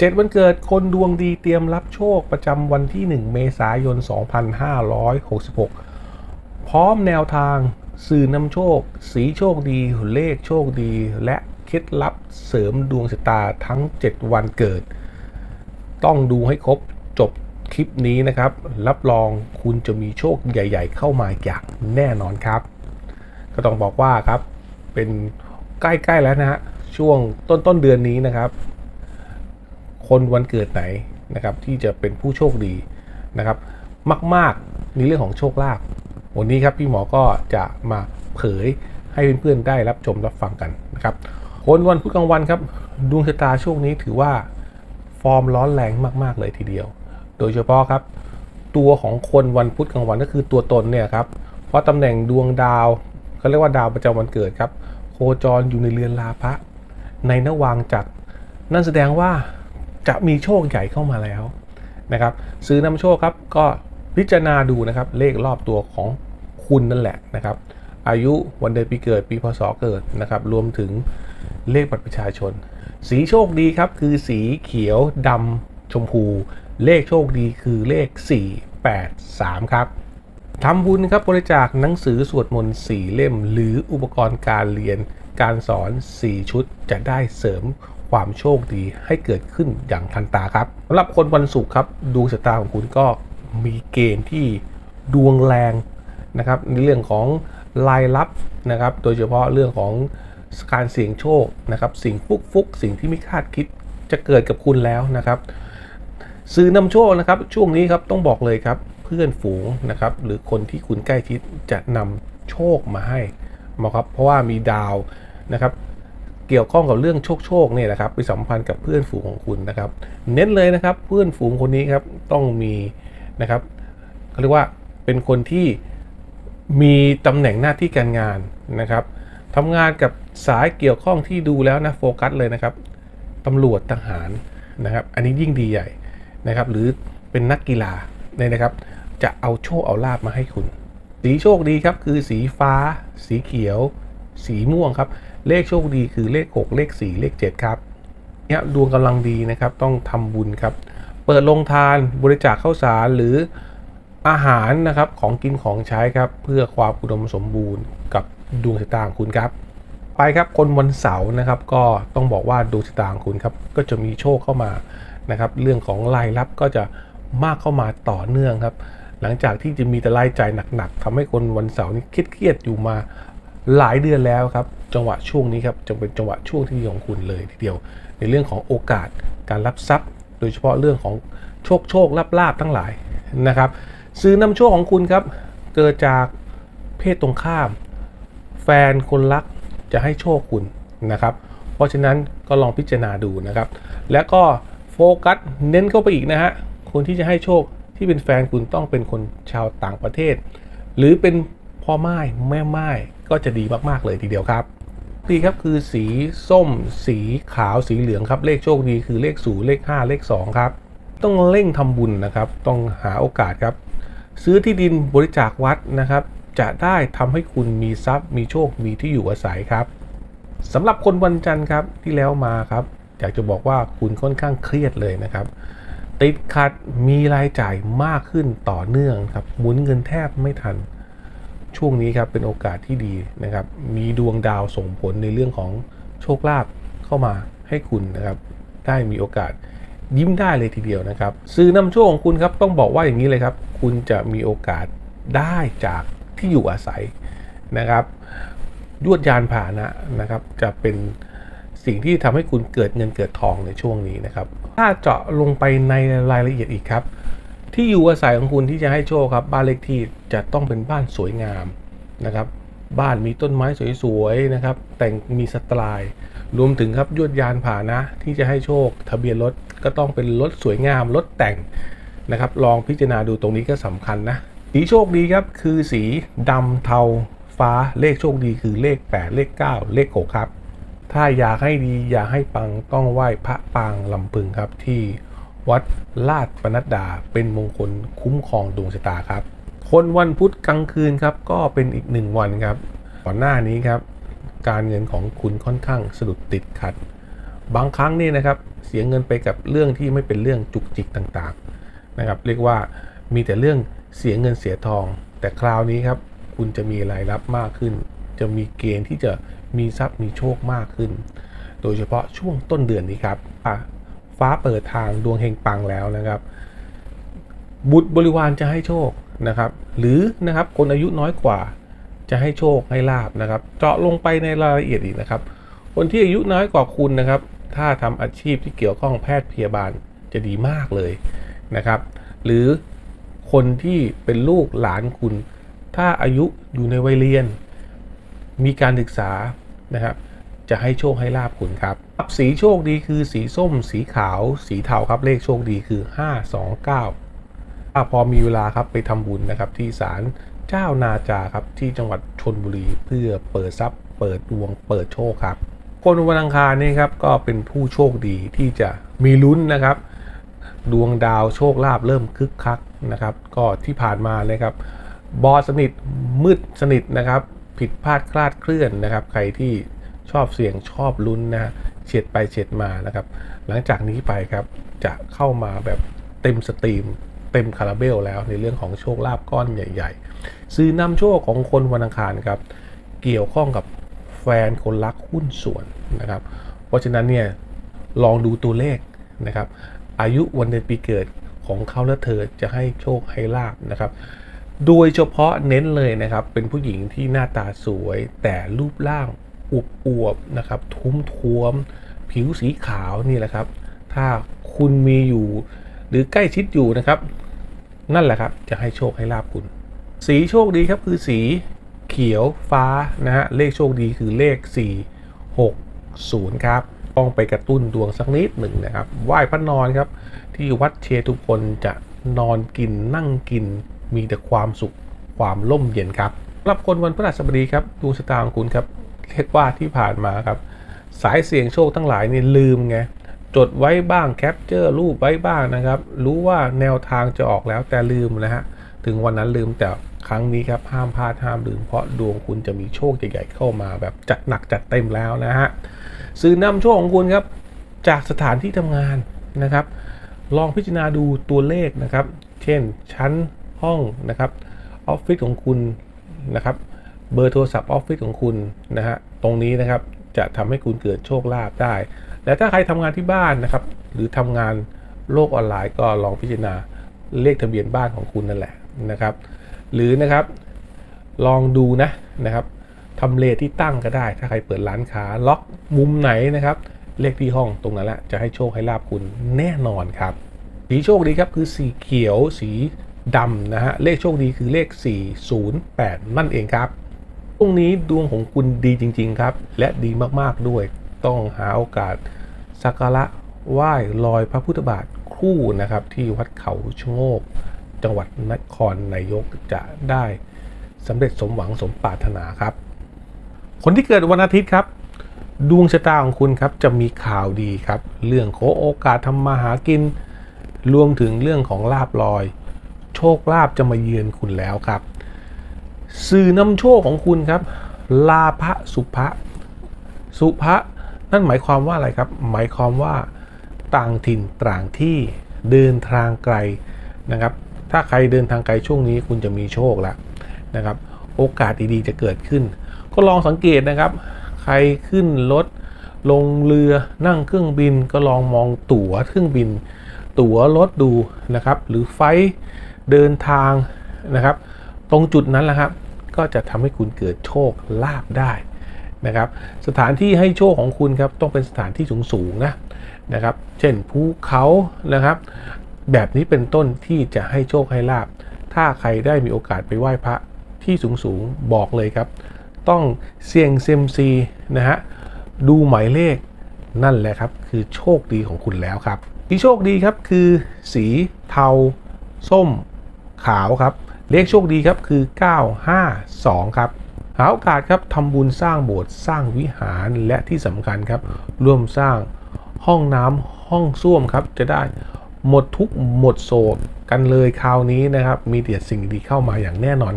เจ็ดวันเกิดคนดวงดีเตรียมรับโชคประจำวันที่ 1 เมษายน 2566 พร้อมแนวทางสื่อนำโชค สีโชคดี เลขโชคดี และเคล็ดลับเสริมดวงชะตาทั้ง 7 วันเกิด ต้องดูให้ครบจบคลิปนี้นะครับ รับรองคุณจะมีโชคใหญ่ ๆ เข้ามาอย่างแน่นอนครับ ก็ต้องบอกว่าครับเป็นใกล้ ๆ แล้วนะฮะช่วงต้นต้นๆเดือนนี้นะครับ คนวันเกิดไหนนะครับที่จะเป็นผู้โชคดีนะครับมาก ๆ ในเรื่องของโชคลาภวันนี้ครับพี่หมอก็จะมาเผยให้เพื่อนๆได้รับชมรับฟังกันนะครับคนวันพุธกลางวันครับดวงชะตาช่วงนี้ถือว่าฟอร์มร้อนแรงมาก ๆ เลยทีเดียว โดยเฉพาะครับ ตัวของคนวันพุธกลางวันก็คือตัวตนเนี่ยครับเพราะตำแหน่งดวงดาวเขาเรียกว่าดาวประจำวันเกิดครับ โคจรอยู่ในเรือนลาภะในนวางจักรนั่นแสดงว่า จะมีโชคใหญ่เข้ามาแล้วนะครับ ซื้อนำโชคครับก็พิจารณาดูนะครับเลขรอบตัวของคุณนั่นแหละนะครับ อายุวันเดือนปีเกิดปีพศเกิดนะครับ รวมถึงเลขบัตรประชาชน สีโชคดีครับคือสีเขียวดำชมพู เลขโชคดีคือเลข 483 ครับทำบุญครับบริจาคหนังสือสวดมนต์4เล่ม หรืออุปกรณ์การเรียนการสอน 4 ชุดจะได้เสริม ความโชคดีให้เกิดขึ้นอย่างทันตาครับสำหรับคนวันศุกร์ครับดวงชะตาของคุณก็มีเกณฑ์ที่ดวงแรงนะครับในเรื่องของรายรับนะครับ โดยเฉพาะเรื่องของการเสี่ยงโชคนะครับ สิ่งฟุกฟุกๆสิ่งที่ไม่คาดคิดจะเกิดกับคุณแล้วนะครับซื้อนำโชคนะครับ ช่วงนี้ครับต้องบอกเลยครับ เพื่อนฝูงนะครับ หรือคนที่คุณใกล้ชิดจะนำโชคมาให้มาครับเพราะว่ามีดาวนะครับ เกี่ยวข้องกับเรื่องโชคโชคเนี่ยนะครับไปสัมพันธ์กับเพื่อนฝูงของคุณนะครับ เน้นเลยนะครับเพื่อนฝูงคนนี้ครับต้องมีนะครับเขาเรียกว่าเป็นคนที่มีตำแหน่งหน้าที่การงานนะครับทำงานกับสายเกี่ยวข้องที่ดูแล้วนะโฟกัสเลยนะครับตำรวจทหารนะครับ อันนี้ยิ่งดีใหญ่นะครับ หรือเป็นนักกีฬาเนี่ยนะครับ จะเอาโชคเอาลาบมาให้คุณ สีโชคดีครับ คือสีฟ้า สีเขียว สีม่วงครับ เลขโชคดีคือเลข 6 เลข 4 เลข 7 ครับเนี่ยดวงกำลังดีนะครับ ต้องทำบุญครับ เปิดโรงทานบริจาคข้าวสารหรืออาหารนะครับของกินของใช้ครับ เพื่อความอุดมสมบูรณ์กับดวงชะตาของคุณครับ ไปครับคนวันเสาร์นะครับ ก็ต้องบอกว่าดวงชะตาของคุณครับก็จะมีโชคเข้ามานะครับ เรื่องของรายรับก็จะมากเข้ามาต่อเนื่องครับ หลังจากที่จะมีแต่รายจ่ายหนักๆทำให้คนวันเสาร์นี้เครียดๆอยู่มาหลายเดือนแล้วครับ จังหวะช่วงนี้ครับจะเป็นจังหวะช่วงที่ดีของคุณเลยทีเดียว ในเรื่องของโอกาสการรับทรัพย์ โดยเฉพาะเรื่องของโชคโชคลาบลาบทั้งหลายนะครับ ซื้อนำโชคของคุณครับ เกิดจากเพศตรงข้าม แฟนคนรักจะให้โชคคุณนะครับ เพราะฉะนั้นก็ลองพิจารณาดูนะครับ แล้วก็โฟกัสเน้นเข้าไปอีกนะฮะคนที่จะให้โชคที่เป็นแฟนคุณต้องเป็นคนชาวต่างประเทศ หรือเป็นพ่อไม้แม่ไม้ก็จะดีมาก ๆ เลยทีเดียวครับ ดีครับคือสีส้ม สีขาวสีเหลืองครับเลขโชคดีคือเลขศูนย์เลข 5 เลข 2 ครับ ต้องเร่งทำบุญนะครับ ต้องหาโอกาสครับ ซื้อที่ดินบริจาควัดนะครับ จะได้ทำให้คุณมีทรัพย์ มีโชคมีที่อยู่อาศัยครับสำหรับคนวันจันทร์ครับที่แล้วมาครับอยากจะบอกว่าคุณค่อนข้างเครียดเลยนะครับ ติดขัดมีรายจ่ายมากขึ้นต่อเนื่องครับหมุนเงินแทบไม่ทัน ช่วงนี้ครับเป็นโอกาสที่ดีนะครับ มีดวงดาวส่งผลในเรื่องของโชคลาภเข้ามาให้คุณนะครับได้มีโอกาสยิ้มได้เลยทีเดียวนะครับ ซื้อนำโชคของคุณครับต้องบอกว่าอย่างนี้เลยครับ คุณจะมีโอกาสได้จากที่อยู่อาศัยนะครับยวดยานพานะนะครับ จะเป็นสิ่งที่ทำให้คุณเกิดเงินเกิดทองในช่วงนี้นะครับ ถ้าเจาะลงไปในรายละเอียดอีกครับ ที่อยู่อาศัยของคุณที่จะให้โชคครับ บ้านเลขที่จะต้องเป็นบ้านสวยงามนะครับ บ้านมีต้นไม้สวยๆนะครับ แต่งมีสไตล์รวมถึงครับยวดยานผ่านะที่จะให้โชค ทะเบียนรถก็ต้องเป็นรถสวยงามรถแต่งนะครับ ลองพิจารณาดูตรงนี้ก็สำคัญนะสีโชคดีครับคือสีดำเทาฟ้าเลขโชคดีคือเลข 8 เลข 9 เลข6ครับ ถ้าอยากให้ดีอยากให้ปังต้องไหว้พระปางลำพึงครับที่ วัดลาดปนัดดาเป็นมงคลคุ้มครองดวงชะตาครับ คนวันพุธกลางคืนครับก็เป็นอีกหนึ่งวันครับก่อนหน้านี้ครับ การเงินของคุณค่อนข้างสะดุดติดขัด บางครั้งนี่นะครับเสียเงินไปกับเรื่องที่ไม่เป็นเรื่องจุกจิกต่างๆนะครับ เรียกว่ามีแต่เรื่องเสียเงินเสียทอง แต่คราวนี้ครับคุณจะมีรายรับมากขึ้น จะมีเกณฑ์ที่จะมีทรัพย์มีโชคมากขึ้น โดยเฉพาะช่วงต้นเดือนนี้ครับ ฟ้าเปิดทางดวงเฮงปังแล้วนะครับ บุตรบริวารจะให้โชคนะครับ หรือนะครับคนอายุน้อยกว่าจะให้โชคให้ลาบนะครับ เจาะลงไปในรายละเอียดอีกนะครับ คนที่อายุน้อยกว่าคุณนะครับ ถ้าทำอาชีพที่เกี่ยวข้องแพทย์พยาบาลจะดีมากเลยนะครับ หรือคนที่เป็นลูกหลานคุณ ถ้าอายุอยู่ในวัยเรียน มีการศึกษานะครับ จะให้โชคให้ลาบคุณครับสีโชคดีคือสีส้ม สีขาว สีเทาครับเลขโชคดีคือ 529ถ้าพอมีเวลาครับไปทำบุญนะครับที่ศาลเจ้านาจาครับที่จังหวัดชนบุรีเพื่อเปิดทรัพย์ เปิดดวง เปิดโชคครับ คนวันอังคารนี่ครับก็เป็นผู้โชคดีที่จะมีลุ้นนะครับ ดวงดาวโชคลาภเริ่มคึกคักนะครับ ก็ที่ผ่านมานะครับบอดสนิทมืดสนิทนะครับ ผิดพลาดคลาดเคลื่อนนะครับ ใครที่ ชอบเสี่ยงชอบลุ้นนะเฉียดไปเฉียดมานะครับ หลังจากนี้ไปครับจะเข้ามาแบบเต็มสตรีมเต็มคาราเบลแล้วในเรื่องของโชคลาภก้อนใหญ่ๆ ซื้อนำโชคของคนวันอังคารครับ เกี่ยวข้องกับแฟนคนรักหุ้นส่วนนะครับ เพราะฉะนั้นเนี่ยลองดูตัวเลขนะครับ อายุวันเดือนปีเกิดของเขาและเธอจะให้โชคให้ลาบนะครับ โดยเฉพาะเน้นเลยนะครับ เป็นผู้หญิงที่หน้าตาสวยแต่รูปร่าง อวบอวบๆนะครับทุ้มท้วม ผิวสีขาวนี่แหละครับ ถ้าคุณมีอยู่หรือใกล้ชิดอยู่นะครับ นั่นแหละครับจะให้โชคให้ลาบคุณ สีโชคดีครับคือสีเขียวฟ้านะฮะเลขโชคดีคือเลข 4 6 0 ครับ ต้องไปกระตุ้นดวงสักนิดหนึ่งนะครับไหว้พระนอนครับ ที่วัดเชตุพนจะนอนกินนั่งกินมีแต่ความสุขความร่มเย็นครับสำหรับคนวันพฤหัสบดีครับดวงชะตาของคุณครับ เรียกว่าที่ผ่านมาครับ สายเสี่ยงโชคทั้งหลายนี่ลืมไงจดไว้บ้างแคปเจอร์รูปไว้บ้างนะครับ รู้ว่าแนวทางจะออกแล้วแต่ลืมนะฮะถึงวันนั้นลืมแต่ครั้งนี้ครับห้ามพลาดห้ามลืมเพราะดวงคุณจะมีโชคใหญ่ๆเข้ามาแบบจัดหนักจัดเต็มแล้วนะฮะสื่อนำโชคของคุณครับจากสถานที่ทำงานนะครับ ลองพิจารณาดูตัวเลขนะครับ เช่นชั้นห้องนะครับออฟฟิศของคุณนะครับ เบอร์โทรศัพท์ออฟฟิศของคุณนะฮะตรงนี้นะครับจะทำให้คุณเกิดโชคลาภได้ และถ้าใครทำงานที่บ้านนะครับ หรือทำงานโลกออนไลน์ก็ลองพิจารณาเลขทะเบียนบ้านของคุณนั่นแหละนะครับ หรือนะครับลองดูนะนะครับทำเลที่ตั้งก็ได้ ถ้าใครเปิดร้านค้าล็อกมุมไหนนะครับ เลขที่ห้องตรงนั้นแหละจะให้โชคให้ลาบคุณแน่นอนครับ สีโชคดีครับคือสีเขียวสีดำนะฮะเลขโชคดีคือเลข 408 นั่นเองครับ ตรงนี้ดวงของคุณดีจริง ๆ ครับ และดีมากๆด้วย ต้องหาโอกาสสักการะไหว้ลอยพระพุทธบาทคู่นะครับ ที่วัดเขาชะโงก จังหวัดนครนายกจะได้สำเร็จสมหวังสมปรารถนาครับ คนที่เกิดวันอาทิตย์ครับ ดวงชะตาของคุณครับจะมีข่าวดีครับ เรื่องขอโอกาสทำมาหากิน รวมถึงเรื่องของลาบลอย โชคลาภจะมาเยือนคุณแล้วครับ สื่อนำโชคของคุณครับ ลาภสุภะสุภะนั่นหมายความว่าอะไรครับ หมายความว่าต่างถิ่นต่างที่เดินทางไกลนะครับ ถ้าใครเดินทางไกลช่วงนี้คุณจะมีโชคแล้วนะครับ โอกาสดีๆจะเกิดขึ้น ก็ลองสังเกตนะครับ ใครขึ้นรถลงเรือนั่งเครื่องบินก็ลองมองตั๋วเครื่องบิน ตั๋วรถดูนะครับ หรือไฟเดินทางนะครับ ตรงจุดนั้นแหละครับ ก็จะทำให้คุณเกิดโชคลาภได้นะครับ สถานที่ให้โชคของคุณครับต้องเป็นสถานที่สูงๆนะนะครับ เช่นภูเขานะครับ แบบนี้เป็นต้นที่จะให้โชคให้ลาบถ้าใครได้มีโอกาสไปไหว้พระที่สูงๆบอกเลยครับ ต้องเสี่ยงเซมซีนะฮะดูหมายเลขนั่นแหละครับ คือโชคดีของคุณแล้วครับ ที่โชคดีครับคือสีเทา ส้ม ขาวครับ เลขโชคดีครับคือ 952 ครับหาโอกาสครับทำบุญสร้างโบสถ์สร้างวิหารและที่สำคัญครับ ร่วมสร้างห้องน้ำห้องส้วมครับ จะได้หมดทุกหมดโศกกันเลยคราวนี้นะครับ มีเดียสิ่งดีเข้ามาอย่างแน่นอน